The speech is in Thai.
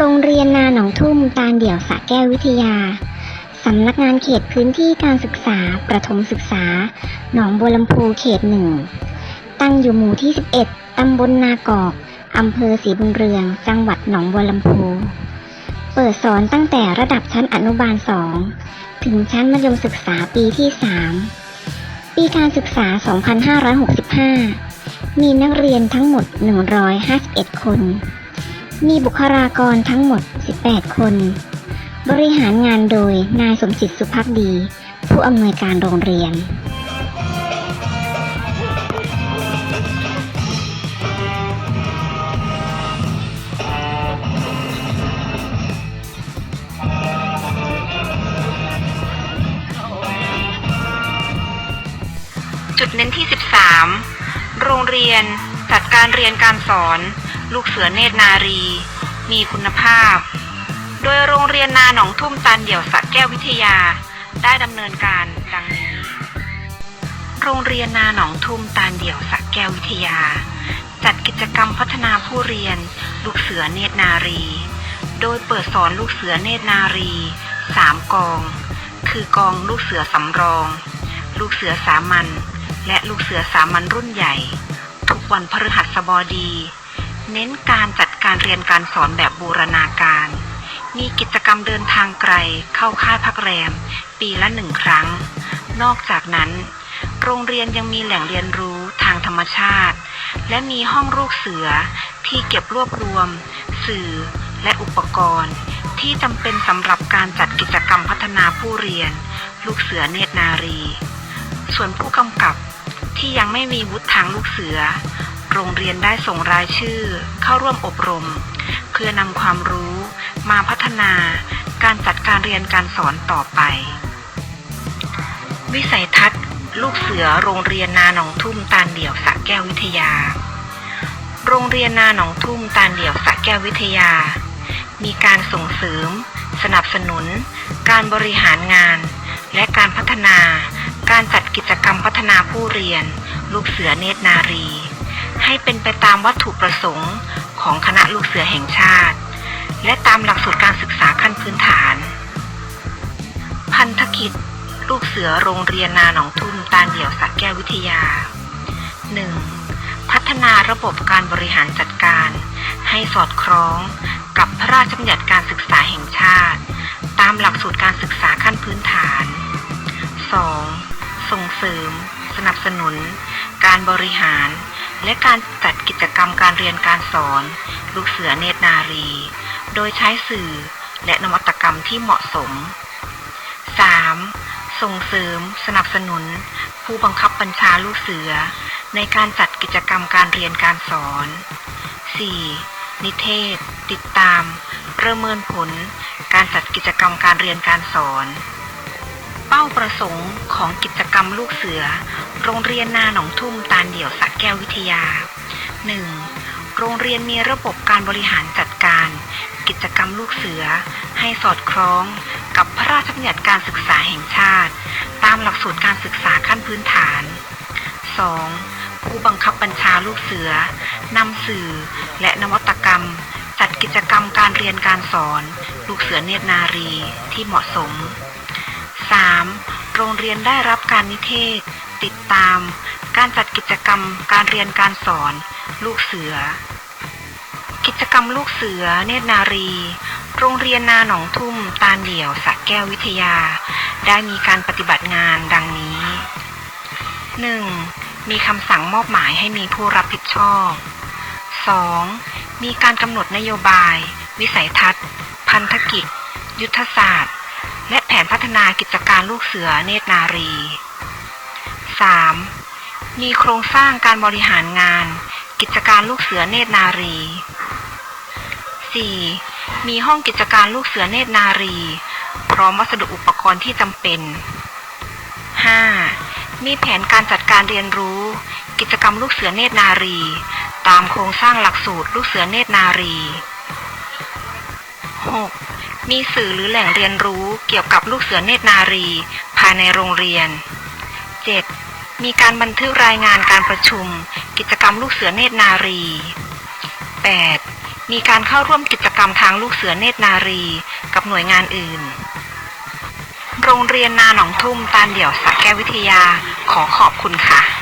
โรงเรียนนาหนองทุ่มตาลเดี่ยวสระแก้ววิทยา สำนักงานเขตพื้นที่การศึกษา ประถมศึกษา หนองบัวลำพูเขตหนึ่ง ตั้งอยู่หมู่ที่ 11 ตำบลนากอกอำเภอศรีบุญเรือง จังหวัดหนองบัวลำพู เปิดสอนตั้งแต่ระดับชั้นอนุบาล 2 ถึงชั้นมัธยมศึกษาปีที่ 3 ปีการศึกษา 2565 มีนักเรียนทั้งหมด 151 คน มีบุคลากรทั้งหมด 18 คน บริหารงานโดยนายสมจิตสุภักดี ผู้อำนวยการโรงเรียน จุดเน้นที่ 13 โรงเรียนจัดการเรียนการสอน ลูกเสือเนตรนารี มีคุณภาพ โดยโรงเรียนนาหนองทุ่มตันเดี่ยวสระแก้ววิทยา ได้ดำเนินการดังนี้ โรงเรียนนาหนองทุ่มตาลเดี่ยวสระแก้ววิทยา จัดกิจกรรมพัฒนาผู้เรียน ลูกเสือเนตรนารี โดยเปิดสอนลูกเสือเนตรนารีสามกอง คือกองลูกเสือสำรอง ลูกเสือสามัญและลูกเสือสามัญรุ่นใหญ่ ทุกวันพฤหัสบดี เน้นการจัดการเรียนการสอนแบบบูรณาการ มีกิจกรรมเดินทางไกล เข้าค่ายพักแรม ปีละหนึ่งครั้ง นอกจากนั้น โรงเรียนยังมีแหล่งเรียนรู้ทางธรรมชาติ และมีห้องลูกเสือที่เก็บรวบรวม สื่อและอุปกรณ์ ที่จำเป็นสำหรับการจัดกิจกรรมพัฒนาผู้เรียน ลูกเสือเนตรนารี ส่วนผู้กำกับที่ยังไม่มีวุฒิทางลูกเสือ โรงเรียนได้ส่งรายชื่อ เข้าร่วมอบรม เพื่อนำความรู้ มาพัฒนาการจัดการเรียนการสอนต่อไป วิสัยทัศน์ ลูกเสือโรงเรียนนาหนองทุ่มตาลเดี่ยวสระแก้ววิทยา โรงเรียนนาหนองทุ่มตาลเดี่ยวสระแก้ววิทยา มีการส่งเสริม สนับสนุน การบริหารงาน และการพัฒนา การจัดกิจกรรมพัฒนาผู้เรียน ลูกเสือเนตรนารี ให้เป็นไปตามวัตถุประสงค์ของคณะลูกเสือแห่งชาติ และตามหลักสูตรการศึกษาขั้นพื้นฐาน พันธกิจ ลูกเสือโรงเรียนนาหนองทุ่มตาเดี่ยวสระแก้ววิทยา 1. พัฒนาระบบการบริหารจัดการ ให้สอดคล้องกับพระราชบัญญัติการศึกษาแห่งชาติ ตามหลักสูตรการศึกษาขั้นพื้นฐาน 2. ส่งเสริม สนับสนุน การบริหาร และการจัดกิจกรรมการเรียนการสอน ลูกเสือเนตรนารี โดยใช้สื่อและนวัตกรรมที่เหมาะสม 3. ส่งเสริม สนับสนุน ผู้บังคับบัญชาลูกเสือ ในการจัดกิจกรรมการเรียนการสอน 4. นิเทศ ติดตาม ประเมินผล การจัดกิจกรรมการเรียนการสอน ป้าประสงค์ของกิจกรรมลูกเสือ โรงเรียนนาหนองทุ่มตาลเดี่ยวสระแก้ววิทยา 1. โรงเรียนมีระบบการบริหารจัดการ กิจกรรมลูกเสือ ให้สอดคล้องกับพระราชบัญญัติการศึกษาแห่งชาติ ตามหลักสูตรการศึกษาขั้นพื้นฐาน 2. ผู้บังคับบัญชาลูกเสือนำสื่อและนวัตกรรม จัดกิจกรรมการเรียนการสอน ลูกเสือเนตรนารีที่เหมาะสม 3. โรงเรียนได้รับการนิเทศ ติดตาม การจัดกิจกรรม การเรียนการสอน ลูกเสือ กิจกรรมลูกเสือ เนตรนารี โรงเรียนนาหนองทุ่ม ตาลเดี่ยวสระแก้ววิทยา ได้มีการปฏิบัติงานดังนี้ 1. มีคำสั่งมอบหมายให้มีผู้รับผิดชอบ 2. มีการกำหนดนโยบาย วิสัยทัศน์ พันธกิจ ยุทธศาสตร์ และแผนพัฒนากิจการลูกเสือเนตรนารี 3. มีโครงสร้างการบริหารงาน กิจการลูกเสือเนตรนารี 4. มีห้องกิจการลูกเสือเนตรนารี พร้อมวัสดุอุปกรณ์ที่จำเป็น 5. มีแผนการจัดการเรียนรู้ กิจกรรมลูกเสือเนตรนารี ตามโครงสร้างหลักสูตรลูกเสือเนตรนารี 6. มีสื่อหรือแหล่งเรียนรู้เกี่ยวกับลูกเสือเนตรนารี ภายในโรงเรียน 7. มีการบันทึกรายงานการประชุม กิจกรรมลูกเสือเนตรนารี 8. มีการเข้าร่วมกิจกรรมทางลูกเสือเนตรนารี กับหน่วยงานอื่น โรงเรียนนาหนองทุ่มตาลเดี่ยวสระแก้ววิทยาขอขอบคุณค่ะ